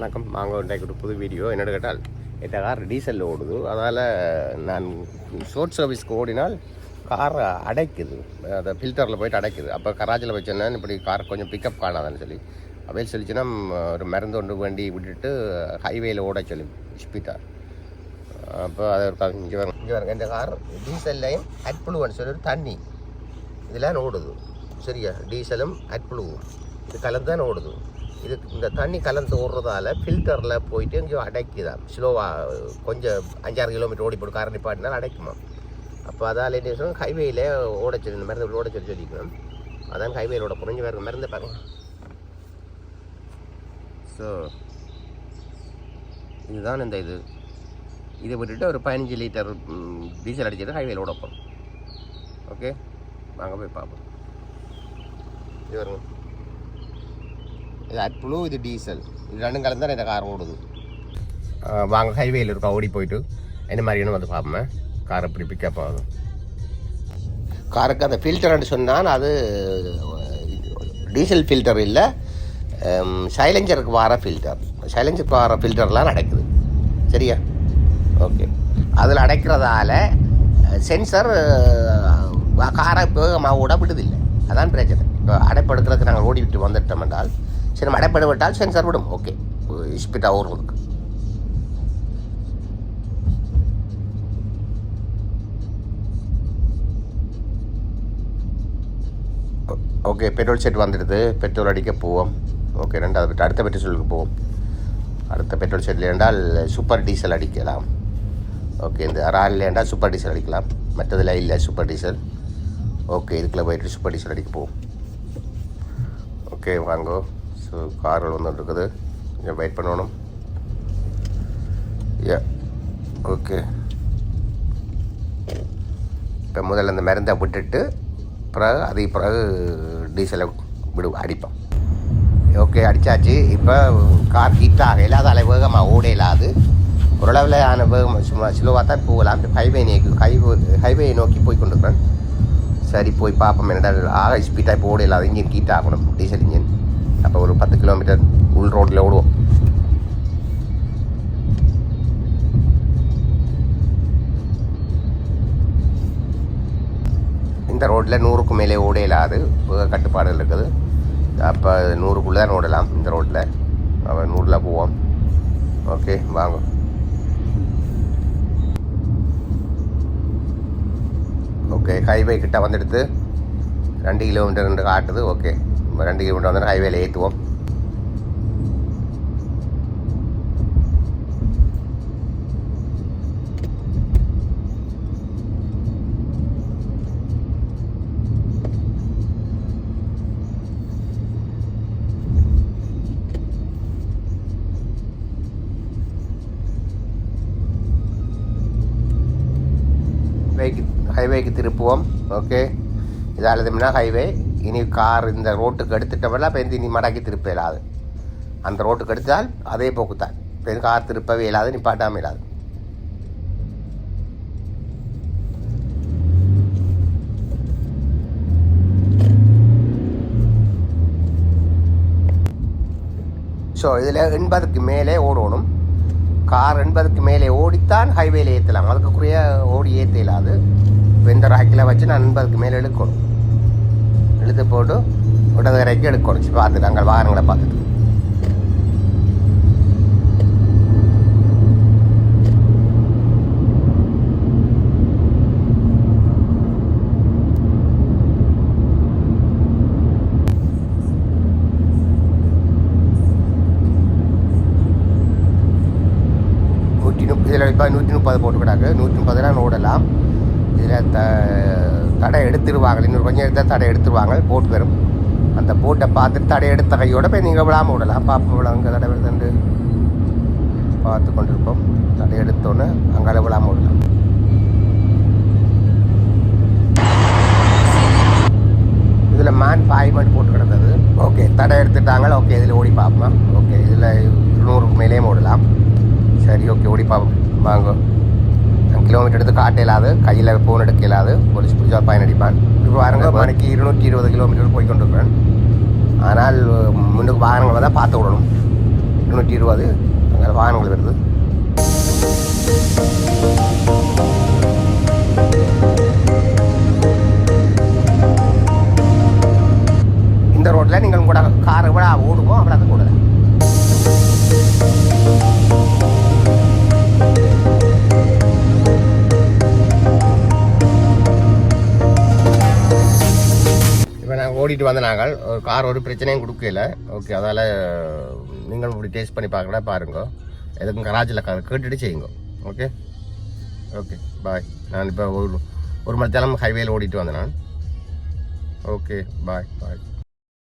வணக்கம். வாங்க இன்றைக்கு ஒரு புது வீடியோ. என்னோட கேட்டால் இந்த கார் டீசலில் ஓடுது. அதனால் நான் ஷோர்ட் சர்வீஸ்க்கு ஓடினால் கார் அடைக்குது. அதை ஃபில்டரில் போயிட்டு அடைக்குது. அப்போ கராச்சில் வச்சேன்னா இப்படி கார் கொஞ்சம் பிக்கப் காணாதுன்னு சொல்லி. அப்படியே சொல்லிச்சுன்னா ஒரு மருந்து ஒன்று வண்டி விட்டுட்டு ஹைவேயில் ஓட சொல்லி ஸ்பீட்டாக அப்போ அதை ஒரு இங்கே வரும் இங்கே வரும் இந்த கார் டீசல்லையும் அட்புழுவன் சொல்லி ஒரு தண்ணி இதெல்லாம் ஓடுது. சரியா? டீசலும் அட்புழுவும் இது கலந்து தான் ஓடுது. இது இந்த தண்ணி கலந்து ஓடுறதால ஃபில்டரில் போயிட்டு எங்கேயோ அடைக்குதான் ஸ்லோவாக கொஞ்சம் அஞ்சாறு கிலோமீட்டர் ஓடி போட்டு கார் நிப்பாட்டினாலும் அடைக்குமா. அப்போ அதால் என்ன சொல்லணும் ஹைவேயில் ஓட இந்த மருந்து ஓட சொல்லிக்கணும். அதான் ஹைவேயில் ஓட புரிஞ்சு வேறு மருந்து பார்க்கலாம் ஸோ இதுதான் இந்த இது. இதை விட்டுட்டு ஒரு பதினஞ்சு லிட்டர் டீசல் அடிச்சுட்டு ஹைவேல ஓட போகிறோம் ஓகே வாங்க போய் பார்ப்போம். இது வருங்க இது அட்புளு இது டீசல் இது ரெண்டும் கலந்து தான் இந்த கார் ஓடுது. வாங்க ஹைவேயில் இருக்கா ஓடி போயிட்டு. என்ன மாதிரின்னு வந்து பார்ப்போமே. கார் எப்படி பிக்கப் ஆகுது. காருக்கு அந்த ஃபில்டர்னு சொன்னால் அது டீசல் ஃபில்டர் இல்லை சைலஞ்சருக்கு வர ஃபில்டர் சைலஞ்சருக்கு வர ஃபில்டர்லாம் நடக்குது. சரியா? ஓகே அதில் அடைக்கிறதால சென்சர் காரை வேகமாக ஓட விடுதில்லை அதான் பிரச்சனை. இப்போ அடைப்படுக்கிறதுக்கு நாங்கள் ஓடி விட்டு வந்துட்டோம் என்றால் சரி மழை அடைப்பட விட்டால் சென்சர் விடும். ஓகே ஸ்பீட்டாக உங்களுக்கு ஓகே பெட்ரோல் செட் வந்துடுது. பெட்ரோல் அடிக்க போவோம். ஓகே ரெண்டாவது பெட்ரோல் அடுத்த பெட்ரோல் செல்லுக்கு போவோம். அடுத்த பெட்ரோல் செட்டில் என்றால் சூப்பர் டீசல் அடிக்கலாம். ஓகே இந்த ராலில் என்றால் சூப்பர் டீசல் அடிக்கலாம். மற்றதில் இல்லை சூப்பர் டீசல் ஓகே இதுக்குள்ளே போயிட்டு சூப்பர் டீசல் அடிக்க போவோம். ஓகே வாங்கோ. ஸோ கார்கள் வந்துட்டுருக்குது. கொஞ்சம் வெயிட் பண்ணணும். யா ஓகே இப்போ முதல்ல அந்த மருந்தை விட்டுட்டு பிறகு அது பிறகு டீசலை விடு அடிப்போம். ஓகே அடித்தாச்சு இப்போ கார் ஹீட் ஆகையில் அலை வேகமாக ஓட இல்லாது ஓரளவில் ஆன வேகம் சும்மா ஸ்லோவாக தான் போகலாம். ஹைவே நோக்கி ஹைவே ஹைவே நோக்கி போய் கொண்டிருக்கிறேன். சரி போய் பார்ப்போம் என்னடா ஆக ஸ்பீடாக இப்போ ஓட இல்லாத இன்ஜின் ஹீட் ஆகணும். டீசல் இன்ஜின் அப்போ ஒரு பத்து கிலோமீட்டர் உள் ரோட்டில் ஓடுவோம். இந்த ரோட்டில் நூறுக்கு மேலே ஓட இல்லாது கட்டுப்பாடுகள் இருக்குது. அப்போ நூறுக்குள்ளே தான் ஓடலாம் இந்த ரோட்டில் அவன் நூறில் போவோம். ஓகே வாங்க. ஓகே ஹைவே கிட்ட வந்துடுது. ரெண்டு கிலோமீட்டர் காட்டுது. ஓகே ரெண்டு கிலோமீட்டர் வந்து ஹைவேல ஏற்றுவோம் ஹைவேக்கு திருப்புவோம். ஓகே இதால் இதுனா ஹைவே இனி கார் இந்த ரோட்டுக்கு எடுத்துட்டவெல்லாம் இப்போ இனி மடக்கி திருப்ப இயலாது. அந்த ரோட்டுக்கு எடுத்தால் அதே போக்குத்தான். இப்போ கார் திருப்பவே இயலாது நிப்பாட்டாமல் இயலாது. ஸோ இதில் எண்பதுக்கு மேலே ஓடணும். கார் எண்பதுக்கு மேலே ஓடித்தான் ஹைவேல ஏற்றலாம் அதுக்குரிய ஓடி ஏற்ற இயலாது. இப்போ இந்த ராக்கில் வச்சு நான் எண்பதுக்கு மேலே இழுக்கணும். இழுத்து போட்டு இடது வரைக்கும் எடுக்கணும் பார்த்துட்டு அங்கே வாகனங்களை பார்த்துட்டு. நூற்றி முப் இதில் இப்போ நூற்றி முப்பது போட்டுக்கிட்டாங்க நூற்றி முப்பதுலாம் ஓடலாம். இதில் த தடை எடுத்துருவாங்க இன்னொரு கொஞ்சம் எடுத்தால் தடை எடுத்துருவாங்க போட் வரும் அந்த போட்டை பார்த்துட்டு தடை எடுத்த கையோட போய் நீங்கள் விழாமல் விடலாம். பார்ப்போம் விழா அங்கே தடை வருதுண்டு பார்த்து கொண்டிருப்போம். தடை எடுத்தோன்னே அங்கே விழாமல் விடலாம். இதில் மேன் பாய்மெண்ட் போட்டு கிடந்தது. ஓகே தடை எடுத்துட்டாங்களா? ஓகே இதில் ஓடி பார்ப்போம்? ஓகே இதில் இருநூறுக்கு மேலேயும் ஓடலாம். சரி ஓகே ஓடி பார்ப்போம். வாங்க. கிலோமீட்டர் எடுத்து காட்ட இயலாது கையில் ஃபோன் எடுக்க இயலாது போலீஸ் பிடிச்சா பயன் அடிப்பான் இப்போ பாருங்க மணிக்கு இருநூற்றி இருபது கிலோமீட்டர் போய் கொண்டிருக்கிறேன் ஆனால் முன்னுக்கு வாகனங்களை தான் பார்த்து விடணும். இருநூற்றி இருபது அங்கே வாகனங்கள் வருது. இந்த ரோட்டில் நீங்கள் கூட கார் எவ்வளோ ஓடுமோ அவ்வளோ கூட இப்போ ஓடிட்டு வந்த நாங்கள் ஒரு கார் ஒரு பிரச்சனையும் கொடுக்கல. ஓகே அதால் நீங்களும் இப்படி டேஸ்ட் பண்ணி பார்க்கல பாருங்க. எதுக்கும் கராச்சியில் கேட்டுட்டு செய்யுங்க. ஓகே ஓகே பாய் நான் இப்போ ஒரு ஒரு மணி நேரம் ஹைவேயில் ஓடிட்டு வந்தேன் நான். ஓகே பாய் பாய்